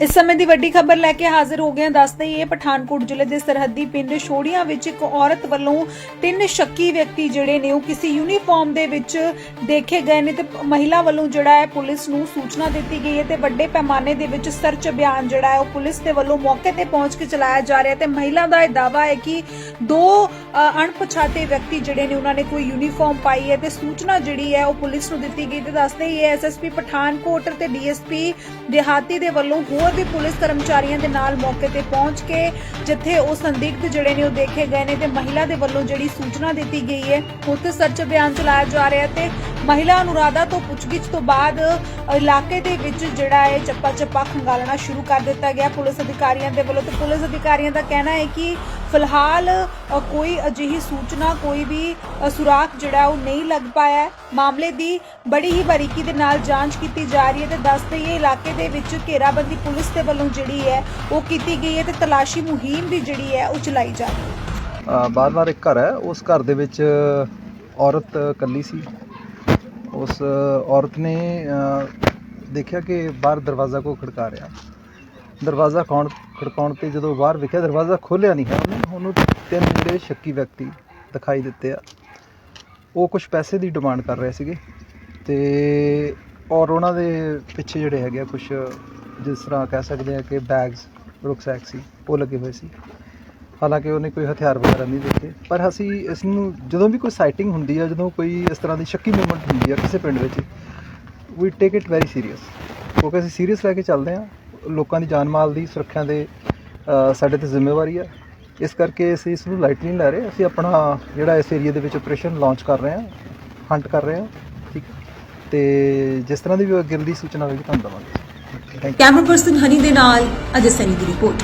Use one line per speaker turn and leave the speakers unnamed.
ਇਸ ਸਮੇਂ ਦੀ ਵੱਡੀ ਖਬਰ ਲੈ ਕੇ ਹਾਜ਼ਰ ਹੋ ਗਏ ਹਾਂ। ਦੱਸਦੇ ਹੀ ਇਹ ਪਠਾਨਕੋਟ ਜ਼ਿਲ੍ਹੇ ਦੇ ਸਰਹੱਦੀ ਪਿੰਡ ਛੋੜੀਆਂ ਵਿੱਚ ਇੱਕ ਔਰਤ ਵੱਲੋਂ ਤਿੰਨ ਸ਼ੱਕੀ ਵਿਅਕਤੀ ਜਿਹੜੇ ਨੇ, ਉਹ ਕਿਸੇ ਯੂਨੀਫਾਰਮ ਦੇ ਵਿੱਚ ਦੇਖੇ ਗਏ ਨੇ ਤੇ ਮਹਿਲਾ ਵੱਲੋਂ ਜਿਹੜਾ ਹੈ, ਪੁਲਿਸ ਨੂੰ ਸੂਚਨਾ ਦਿੱਤੀ ਗਈ ਹੈ ਤੇ ਵੱਡੇ ਪੈਮਾਨੇ ਦੇ ਵਿੱਚ ਸਰਚ ਅਭਿਆਨ ਜਿਹੜਾ ਹੈ, ਉਹ ਪੁਲਿਸ ਦੇ ਵੱਲੋਂ ਮੌਕੇ ਤੇ ਪਹੁੰਚ ਕੇ ਚਲਾਇਆ ਜਾ ਰਿਹਾ ਤੇ ਮਹਿਲਾ ਦਾ ਇਹ ਦਾਵਾ ਹੈ ਕਿ ਦੋ ਅਣਪਛਾਤੇ ਵਿਅਕਤੀ ਜਿਹੜੇ ਨੇ, ਉਹਨਾਂ ਨੇ ਕੋਈ ਯੂਨੀਫਾਰਮ ਪਾਈ ਹੈ ਤੇ ਸੂਚਨਾ ਜਿਹੜੀ ਹੈ, ਉਹ ਪੁਲਿਸ ਨੂੰ ਦਿੱਤੀ ਗਈ ਤੇ ਦੱਸਦੇ ਹੀ ਐਸਐਸਪੀ ਪਠਾਨਕੋਟ ਤੇ ਡੀਐਸਪੀ ਦਿਹਾਤੀ ਦੇ ਵੱਲੋਂ ਹੋਰ ਵੀ ਪੁਲਿਸ ਕਰਮਚਾਰੀਆਂ ਦੇ ਨਾਲ ਮੌਕੇ ਤੇ ਪਹੁੰਚ ਕੇ ਜਿੱਥੇ ਉਹ ਸੰਦਿਗਧ ਜਿਹੜੇ ਨੇ ਉਹ ਦੇਖੇ ਗਏ ਨੇ ਤੇ ਮਹਿਲਾ ਦੇ ਵੱਲੋਂ ਜਿਹੜੀ ਸੂਚਨਾ ਦਿੱਤੀ ਗਈ ਹੈ ਉੱਥੇ ਸਰਚ ਅਭਿਆਨ ਚਲਾਇਆ ਜਾ ਰਿਹਾ ਤੇ ਮਹਿਲਾ ਅਨੁਰਾਧਾ ਤੋਂ ਪੁੱਛਗਿੱਛ ਤੋਂ ਬਾਅਦ ਇਲਾਕੇ ਦੇ ਵਿੱਚ ਜਿਹੜਾ ਹੈ ਚੱਪਾ ਚੱਪਾ ਖੰਗਾਲਣਾ ਸ਼ੁਰੂ ਕਰ ਦਿੱਤਾ ਗਿਆ। ਪੁਲਿਸ ਅਧਿਕਾਰੀਆਂ ਦੇ ਵੱਲੋਂ ਤੇ ਪੁਲਿਸ ਅਧਿਕਾਰੀਆਂ ਦਾ ਕਹਿਣਾ ਹੈ ਕਿ ਫਿਲਹਾਲ ਕੋਈ ਅਜਿਹੀ ਸੂਚਨਾ, ਕੋਈ ਵੀ ਸੁਰਾਖ ਜਿਹੜਾ ਉਹ ਨਹੀਂ ਲੱਗ ਪਾਇਆ ਮਾਮਲੇ ਦੀ ਬੜੀ ਹੀ ਬਾਰੀਕੀ ਦੇ ਨਾਲ ਜਾਂਚ ਕੀਤੀ ਜਾ ਰਹੀ ਹੈ ਤੇ ਦੱਸ ਦਈਏ, ਇਲਾਕੇ ਦੇ ਵਿੱਚ ਘੇਰਾਬੰਦੀ ਪੁਲਿਸ ਦੇ ਵੱਲੋਂ ਜਿਹੜੀ ਹੈ ਉਹ ਕੀਤੀ ਗਈ ਹੈ ਤੇ ਤਲਾਸ਼ੀ ਮੁਹਿੰਮ ਵੀ ਜਿਹੜੀ ਹੈ ਉਹ ਚਲਾਈ ਜਾ ਰਹੀ ਹੈ।
ਬਾਰ-ਬਾਰ ਇੱਕ ਘਰ ਹੈ। ਉਸ ਘਰ ਦੇ ਵਿੱਚ ਔਰਤ ਇਕੱਲੀ ਸੀ। ਉਸ ਔਰਤ ਨੇ ਦੇਖਿਆ ਕਿ ਬਾਹਰ ਦਰਵਾਜ਼ਾ ਕੋ ਖੜਕਾ ਰਿਹਾ। ਦਰਵਾਜ਼ਾ ਕੌਣ ਖੜਕਾਉਣ ਤੇ ਜਦੋਂ ਬਾਹਰ ਵੇਖਿਆ, ਦਰਵਾਜ਼ਾ ਖੋਲ੍ਹਿਆ ਨਹੀਂ। ਹੈ ਉਹਨੇ ਉਹਨੂੰ ਤਿੰਨ ਜਿਹੜੇ ਸ਼ੱਕੀ ਵਿਅਕਤੀ ਦਿਖਾਈ ਦਿੱਤੇ ਆ। ਉਹ ਕੁਝ ਪੈਸੇ ਦੀ ਡਿਮਾਂਡ ਕਰ ਰਹੇ ਸੀਗੇ ਤੇ ਔਰ ਉਹਨਾਂ ਦੇ ਪਿੱਛੇ ਜਿਹੜੇ ਹੈਗੇ ਆ ਕੁਝ ਜਿਸ ਤਰ੍ਹਾਂ ਕਹਿ ਸਕਦੇ ਆ ਕਿ ਬੈਗਸ ਰੁਕਸੈਕ ਸੀ, ਉਹ ਲੱਗੇ ਹੋਏ ਸੀ। ਹਾਲਾਂਕਿ ਉਹਨੇ ਕੋਈ ਹਥਿਆਰ ਵਗੈਰਾ ਨਹੀਂ ਦਿੱਤੇ, ਪਰ ਅਸੀਂ ਇਸ ਨੂੰ ਜਦੋਂ ਵੀ ਕੋਈ ਸਾਈਟਿੰਗ ਹੁੰਦੀ ਆ, ਜਦੋਂ ਕੋਈ ਇਸ ਤਰ੍ਹਾਂ ਦੀ ਸ਼ੱਕੀ ਮੂਵਮੈਂਟ ਹੁੰਦੀ ਆ ਕਿਸੇ ਪਿੰਡ ਵਿੱਚ we take it very serious ਕਿਉਂਕਿ ਅਸੀਂ ਸੀਰੀਅਸ ਲੈ ਕੇ ਚੱਲਦੇ ਹਾਂ ਲੋਕਾਂ ਦੀ ਜਾਨ ਮਾਲ ਦੀ ਸੁਰੱਖਿਆ ਦੇ ਸਾਡੇ ਤੇ ਜ਼ਿੰਮੇਵਾਰੀ ਹੈ। ਇਸ ਕਰਕੇ ਅਸੀਂ ਇਸ ਨੂੰ ਲਾਈਟ ਨਹੀਂ ਲੈ ਰਹੇ। ਅਸੀਂ ਆਪਣਾ ਜਿਹੜਾ ਇਸ ਏਰੀਆ ਦੇ ਵਿੱਚ ਆਪਰੇਸ਼ਨ ਲਾਂਚ ਕਰ ਰਹੇ ਹਾਂ, ਹੰਟ ਕਰ ਰਹੇ ਹਾਂ, ਠੀਕ ਤੇ ਜਿਸ ਤਰ੍ਹਾਂ ਦੀ ਵੀ ਗਿਲ ਦੀ ਸੂਚਨਾ ਹੋਵੇਗੀ ਤੁਹਾਨੂੰ ਦਵਾਂਗੇ।
ਕੈਮਰਾ ਪਰਸਨ ਹਨੀ ਦੇ ਨਾਲ ਅਜੇ ਸੈਨੀ ਦੀ ਰਿਪੋਰਟ।